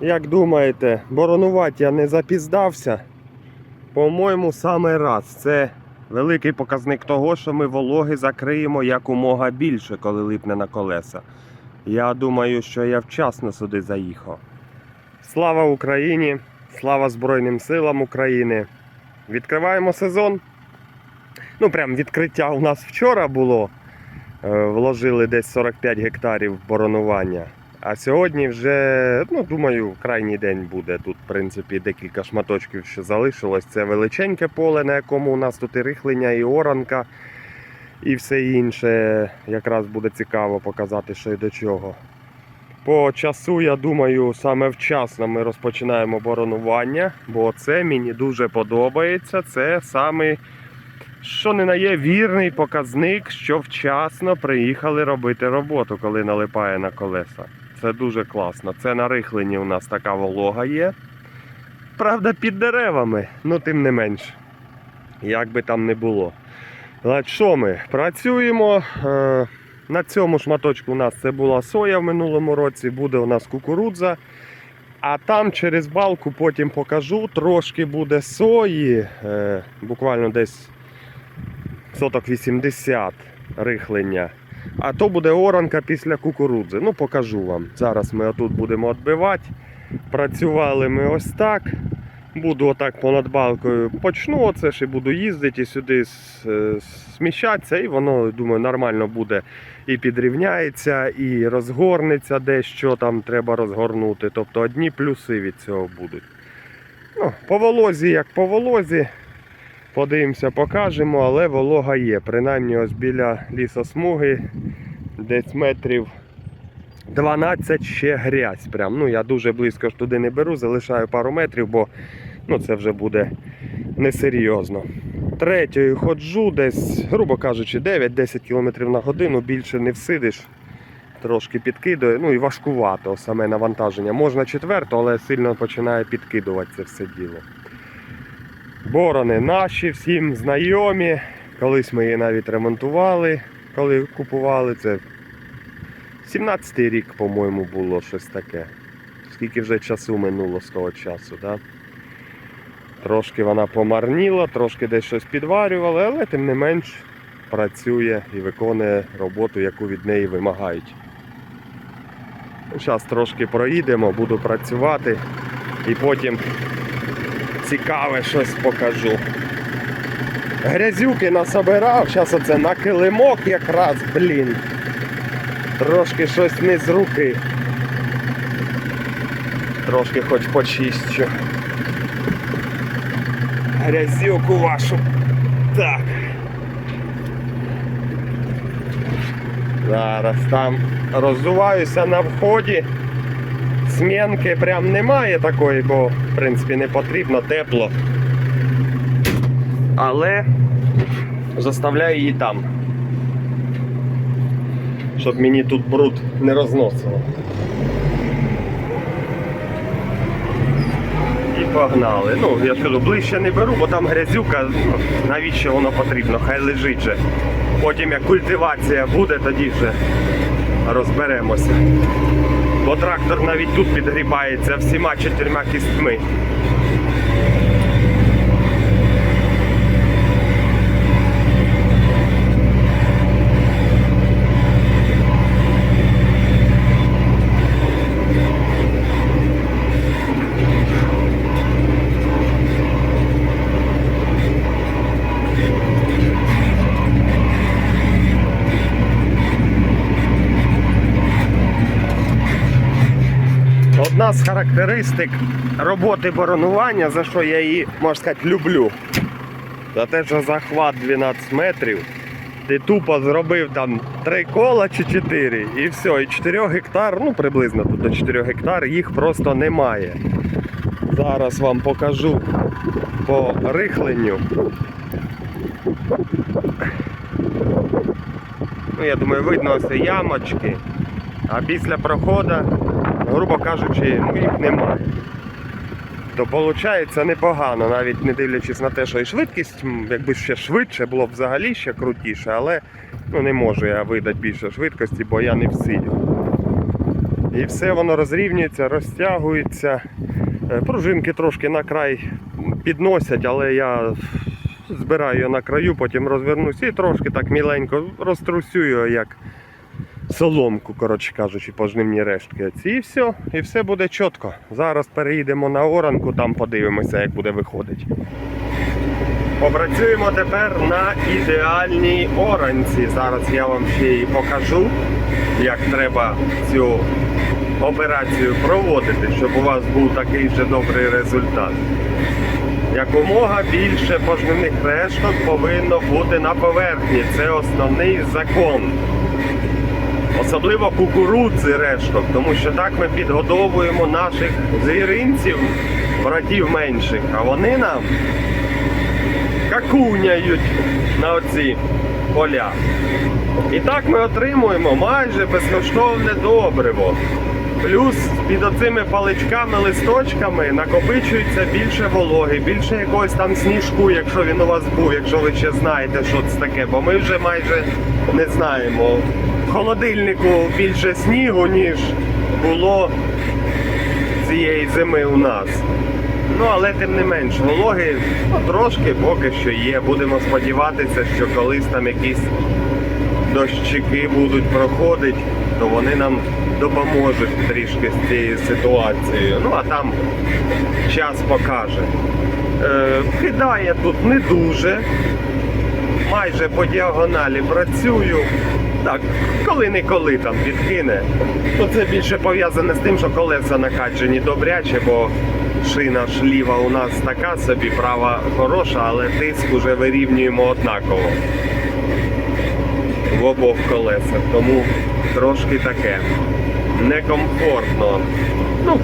Як думаєте, боронувати я не запіздався? По-моєму, саме раз. Це великий показник того, що ми вологи закриємо якомога більше, коли липне на колеса. Я думаю, що я вчасно сюди заїхав. Слава Україні! Слава Збройним силам України! Відкриваємо сезон. Ну, прям відкриття у нас вчора було. Е, Вложили десь 45 гектарів боронування. А сьогодні вже, ну, думаю, крайній день буде. Тут, в принципі, декілька шматочків ще залишилось. Це величеньке поле, на якому у нас тут і рихлення, і оранка, і все інше. Якраз буде цікаво показати, що й до чого. По часу, я думаю, саме вчасно ми розпочинаємо боронування, бо це мені дуже подобається. Це саме, що не на є вірний показник, що вчасно приїхали робити роботу, коли налипає на колеса. Це дуже класно. Це на рихленні у нас така волога є. Правда, під деревами, ну тим не менш. Як би там не було. Але що ми? Працюємо. Е, на цьому шматочку у нас це була соя в минулому році, буде у нас кукурудза. А там через балку потім покажу, трошки буде сої, е, буквально десь соток 80 рихлення. А то буде оранка після кукурудзи. Ну, покажу вам. Зараз ми отут будемо відбивати. Працювали ми ось так. Буду отак понад балкою почну оце ж буду їздити і сюди е, сміщатися, і воно, думаю, нормально буде і підрівняється, і розгорнеться дещо там треба розгорнути. Тобто одні плюси від цього будуть. Ну, по волозі, як по волозі, подивимося, покажемо, але волога є. Принаймні ось біля лісосмуги десь метрів 12 ще грязь. Прям. Ну, я дуже близько ж туди не беру, залишаю пару метрів, бо ну, це вже буде несерйозно. Третьою ходжу десь, грубо кажучи, 9-10 км на годину, більше не всидиш. Трошки підкидує, ну і важкувато саме навантаження. Можна четверту, але сильно починає підкидувати це все діло. Борони наші, всім знайомі. Колись ми її навіть ремонтували, коли купували. Це 17-й рік, по-моєму, було щось таке. Скільки вже часу минуло з того часу, да? Трошки вона помарніла, трошки десь щось підварювали, але тим не менш працює і виконує роботу, яку від неї вимагають. Зараз трошки проїдемо, буду працювати і потім цікаве щось покажу. Грязюки насобирав, зараз оце на килимок якраз, блін. Трошки щось не з руки. Трошки хоч почищу. Грязюку вашу. Так. Зараз там роззуваюся на вході. Смінки прям немає такої, бо в принципі не потрібно тепло. Але заставляю її там. Щоб мені тут бруд не розносило. І погнали. Ну, я кажу, ближче не беру, бо там грязюка, навіщо воно потрібно, хай лежить же. Потім як культивація буде, тоді вже розберемося. Бо трактор навіть тут підгрібається всіма чотирма кістьми. Одна з характеристик роботи боронування, за що я її, можна сказати, люблю. За те, що захват 12 метрів, ти тупо зробив там 3 кола чи 4 і все, і 4 гектар, ну приблизно тут до 4 гектар, їх просто немає. Зараз вам покажу по рихленню. Ну, я думаю, видно ось ямочки. А після проходу, грубо кажучи, ну, їх немає. То виходить непогано, навіть не дивлячись на те, що і швидкість, якби ще швидше, було б взагалі ще крутіше, але ну, не можу я видати більше швидкості, бо я не в силі. І все воно розрівнюється, розтягується. Е, Пружинки трошки на край підносять, але я збираю на краю, потім розвернусь і трошки так міленько розтрусю його як соломку, коротше кажучи, пожнивні рештки. І все, і все буде чітко. Зараз переїдемо на оранку, там подивимося, як буде виходити. Попрацюємо тепер на ідеальній оранці. Зараз я вам ще і покажу, як треба цю операцію проводити, щоб у вас був такий же добрий результат. Якомога більше пожнивних решток повинно бути на поверхні. Це основний закон. Особливо кукурудзи решток, тому що так ми підгодовуємо наших звіринців, братів менших, а вони нам какуняють на оці поля. І так ми отримуємо майже безкоштовне добриво. Плюс під оцими паличками, листочками накопичується більше вологи, більше якогось там сніжку, якщо він у вас був, якщо ви ще знаєте, що це таке, бо ми вже майже не знаємо. Холодильнику більше снігу, ніж було цієї зими у нас. Ну, але тим не менш, вологи ну, трошки поки що є. Будемо сподіватися, що колись там якісь дощики будуть проходити, то вони нам допоможуть трішки з цією ситуацією. Ну а там час покаже. Е, кидає тут не дуже. Майже по діагоналі працюю. Так, коли-неколи там підкине. Ну це більше пов'язане з тим, що колеса накачані добряче, бо шина ж ліва у нас така собі, права хороша, але тиск уже вирівнюємо однаково в обох колесах. Тому трошки таке некомфортно. Ну,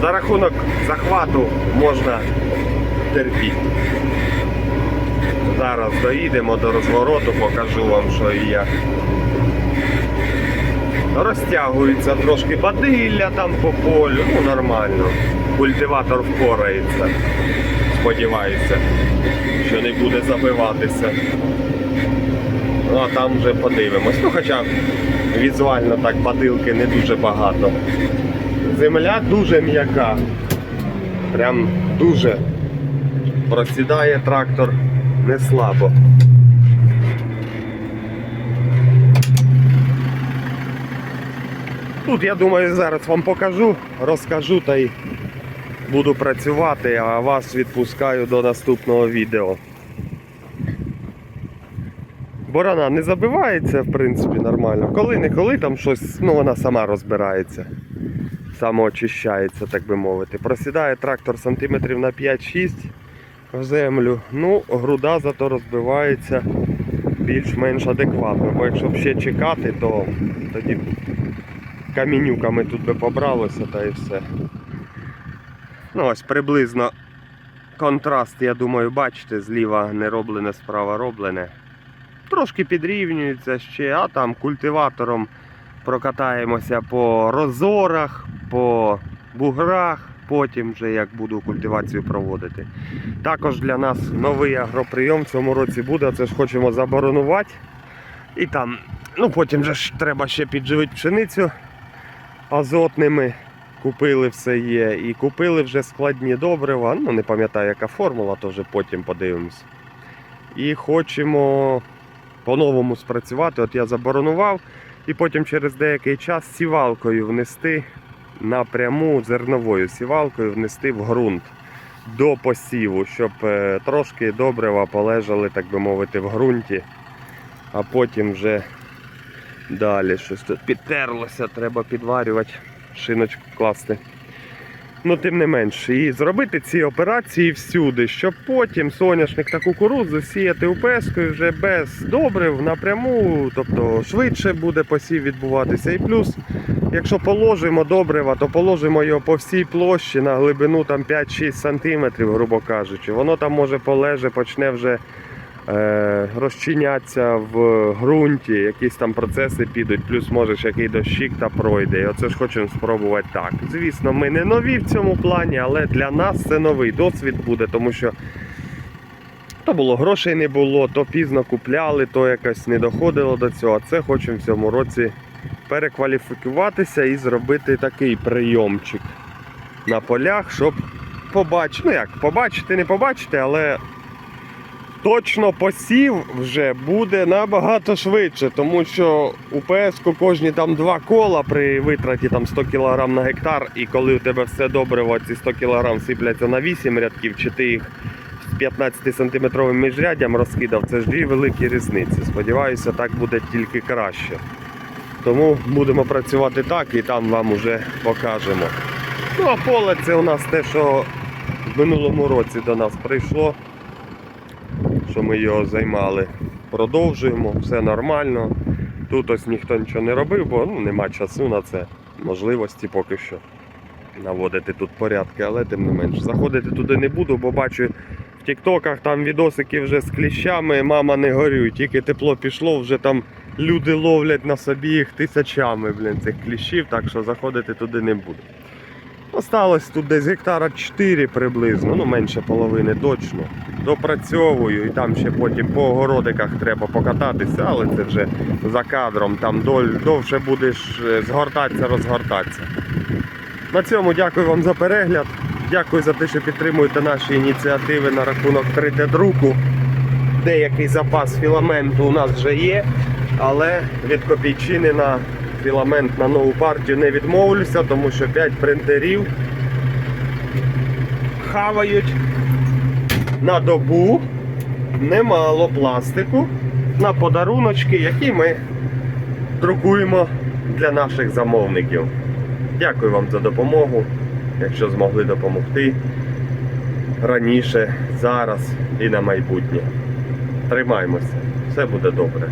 за рахунок захвату можна терпіти. Зараз доїдемо до розвороту, покажу вам, що і як. Розтягується трошки бадилля там по полю, ну нормально. Культиватор впорається. Сподіваюся, що не буде забиватися. Ну а там вже подивимось. Ну хоча візуально так бадилки не дуже багато. Земля дуже м'яка. Прям дуже просідає трактор не слабо. Тут я думаю зараз вам покажу, розкажу та й буду працювати, а вас відпускаю до наступного відео. Борона не забивається, в принципі, нормально. Коли не коли там щось, ну вона сама розбирається. Самоочищається, так би мовити. Просідає трактор сантиметрів на 5-6 в землю. Ну, груда зато розбивається більш-менш адекватно. Бо якщо б ще чекати, то тоді камінюками тут би побралося та і все. Ну ось приблизно контраст, я думаю, бачите, зліва не роблене, справа роблене. Трошки підрівнюється ще, а там культиватором прокатаємося по розорах, по буграх, потім вже як буду культивацію проводити. Також для нас новий агроприйом в цьому році буде, це ж хочемо заборонувати. І там, ну потім же ж треба ще підживити пшеницю азотними. Купили все є. І купили вже складні добрива. Ну не пам'ятаю, яка формула, то вже потім подивимось. І хочемо по-новому спрацювати. От я заборонував і потім через деякий час сівалкою внести напряму зерновою сівалкою внести в ґрунт до посіву, щоб е, трошки добрива полежали, так би мовити, в ґрунті, а потім вже далі щось тут підтерлося, треба підварювати, шиночку класти. Ну, тим не менш, і зробити ці операції всюди, щоб потім соняшник та кукурудзу сіяти упескою вже без добрив напряму, тобто швидше буде посів відбуватися. І плюс, якщо положимо добрива, то положимо його по всій площі на глибину там 5-6 см, грубо кажучи. Воно там може полеже, почне вже е, розчинятися в ґрунті, якісь там процеси підуть, плюс може ж який дощик та пройде. І оце ж хочемо спробувати так. Звісно, ми не нові в цьому плані, але для нас це новий досвід буде, тому що то було грошей не було, то пізно купляли, то якось не доходило до цього. Це хочемо в цьому році перекваліфікуватися і зробити такий прийомчик на полях, щоб побачити. Ну як, побачити, не побачити, але точно посів вже буде набагато швидше, тому що у ПС-ку кожні там два кола при витраті там 100 кг на гектар, і коли у тебе все добре, ці 100 кг сипляться на 8 рядків, чи ти їх з 15 сантиметровим міжряддям розкидав, це ж дві великі різниці. Сподіваюся, так буде тільки краще. Тому будемо працювати так і там вам уже покажемо. Ну а поле це у нас те, що в минулому році до нас прийшло, що ми його займали. Продовжуємо, все нормально. Тут ось ніхто нічого не робив, бо ну, нема часу на це, можливості поки що наводити тут порядки, але тим не менш. Заходити туди не буду, бо бачу в тіктоках там відосики вже з кліщами, мама не горюй, тільки тепло пішло, вже там люди ловлять на собі їх тисячами блін, цих кліщів, так що заходити туди не буду. Осталось тут десь гектара 4 приблизно, ну менше половини точно. Допрацьовую і там ще потім по огородиках треба покататися, але це вже за кадром, там довше будеш е, згортатися, розгортатися. На цьому дякую вам за перегляд. Дякую за те, що підтримуєте наші ініціативи на рахунок 3D-друку. Деякий запас філаменту у нас вже є, але від копійчини на філамент на нову партію не відмовлюся, тому що 5 принтерів хавають на добу немало пластику на подаруночки, які ми друкуємо для наших замовників. Дякую вам за допомогу, якщо змогли допомогти раніше, зараз і на майбутнє. Тримаймося, все буде добре.